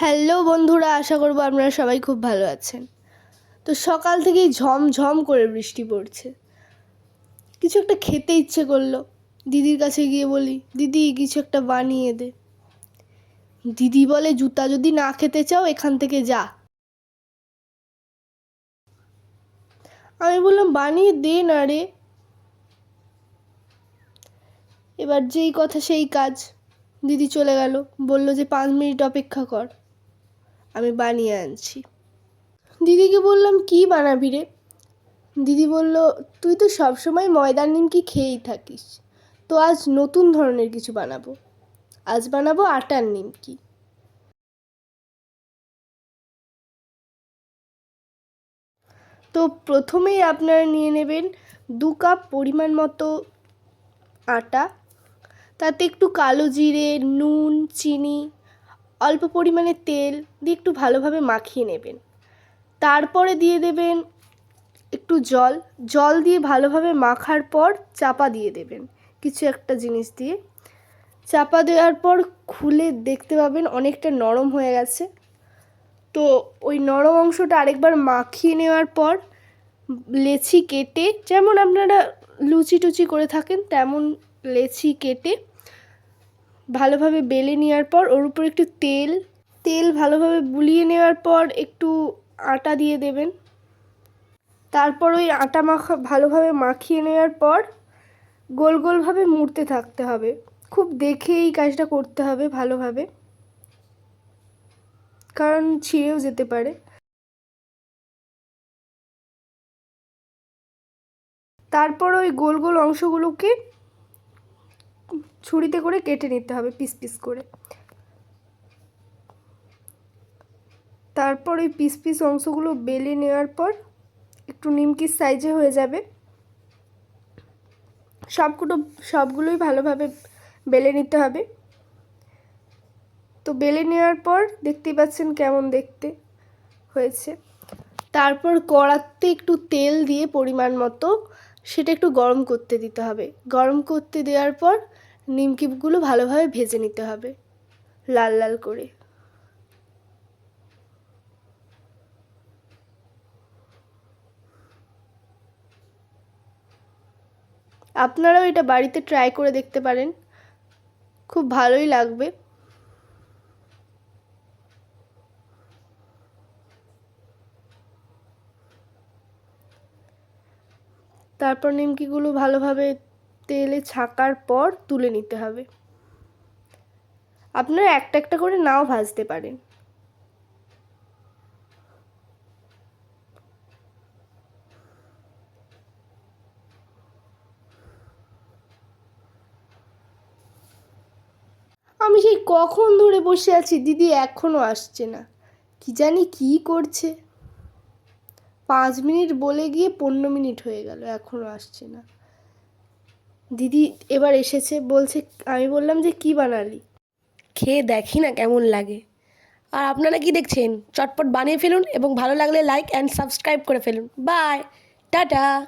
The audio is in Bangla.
হ্যালো বন্ধুরা, আশা করব আপনারা সবাই খুব ভালো আছেন। তো সকাল থেকেই ঝমঝম করে বৃষ্টি পড়ছে। কিছু একটা খেতে ইচ্ছে করল। দিদির কাছে গিয়ে বলি, দিদি, কিছু একটা বানিয়ে দে। দিদি বলে, জুতা যদি না খেতে চাও, এখান থেকে যা। আমি বললাম, বানিয়ে দে না রে। এবার যেই কথা, সেই কাজ। দিদি চলে গেল। বলল যে, পাঁচ মিনিট অপেক্ষা কর। আমি বানিয়ে আনছি। দিদিকে বললাম, কি বানাবি রে? দিদি বলল, তুই তো সবসময় ময়দার নিমকি খেয়েই থাকিস। তো আজ নতুন ধরনের কিছু বানাবো। আজ বানাবো আটার নিমকি। তো প্রথমেই আপনারা নিয়ে নেবেন দু কাপ পরিমাণ মতো আটা। তাতে একটু কালো জিরে, নুন, চিনি অল্প পরিমাণে তেল দিয়ে একটু ভালোভাবে মাখিয়ে নেবেন। তারপরে দিয়ে দেবেন একটু জল। জল দিয়ে ভালোভাবে মাখার পর চাপা দিয়ে দেবেন কিছু একটা জিনিস দিয়ে। চাপা দেওয়ার পর খুলে দেখতে পাবেন অনেকটা নরম হয়ে গেছে। তো ওই নরম অংশটা আরেকবার মাখিয়ে নেওয়ার পর লেচি কেটে, যেমন আপনারা লুচি টুচি করে থাকেন, তেমন লেচি কেটে ভালোভাবে বেলে নেওয়ার পর ওর উপর একটু তেল তেল ভালোভাবে বুলিয়ে নেওয়ার পর একটু আটা দিয়ে দেবেন। তারপর ওই আটা মাখা, ভালোভাবে মাখিয়ে নেওয়ার পর গোল গোলভাবে মুড়তে থাকতে হবে। খুব দেখে এই কাজটা করতে হবে ভালোভাবে। কারণ ছিঁড়েও যেতে পারে। তারপর ওই গোল গোল অংশগুলোকে ছুরিতে করে কেটে নিতে হবে, পিস পিস করে। তারপর ওই পিস পিস অংশগুলো বেলে নেওয়ার পর একটু নিমকির সাইজে হয়ে যাবে। সবগুলো, সবগুলোই ভালোভাবে বেলে নিতে হবে। তো বেলে নেওয়ার পর দেখতেই পাচ্ছেন কেমন দেখতে হয়েছে। তারপর কড়াতে একটু তেল দিয়ে পরিমাণ মতো সেটা একটু গরম করতে দিতে হবে। গরম করতে দেওয়ার পর নিমকিগুলো ভালোভাবে ভেজে নিতে হবে, লাল লাল করে। আপনারাও এটা বাড়িতে ট্রাই করে দেখতে পারেন, খুব ভালোই লাগবে। তারপর নিমকিগুলো ভালোভাবে তেলে ছাকার পর তুলে নিতে হবে। আপনারা একটা একটা করে নাও ভাজতে পারেন। আমি সেই কখন ধরে বসে আছি দিদি এখনও আসছে না। কি জানি কি করছে। পাঁচ মিনিট বলে গিয়ে পনেরো মিনিট হয়ে গেল এখনও আসছে না। দিদি এবার এসেছে, বলছে, আমি বললাম যে, কি বানালি? খেয়ে দেখি না কেমন লাগে। আর আপনারা কি দেখছেন? চটপট বানিয়ে ফেলুন এবং ভালো লাগলে লাইক অ্যান্ড সাবস্ক্রাইব করে ফেলুন। By tata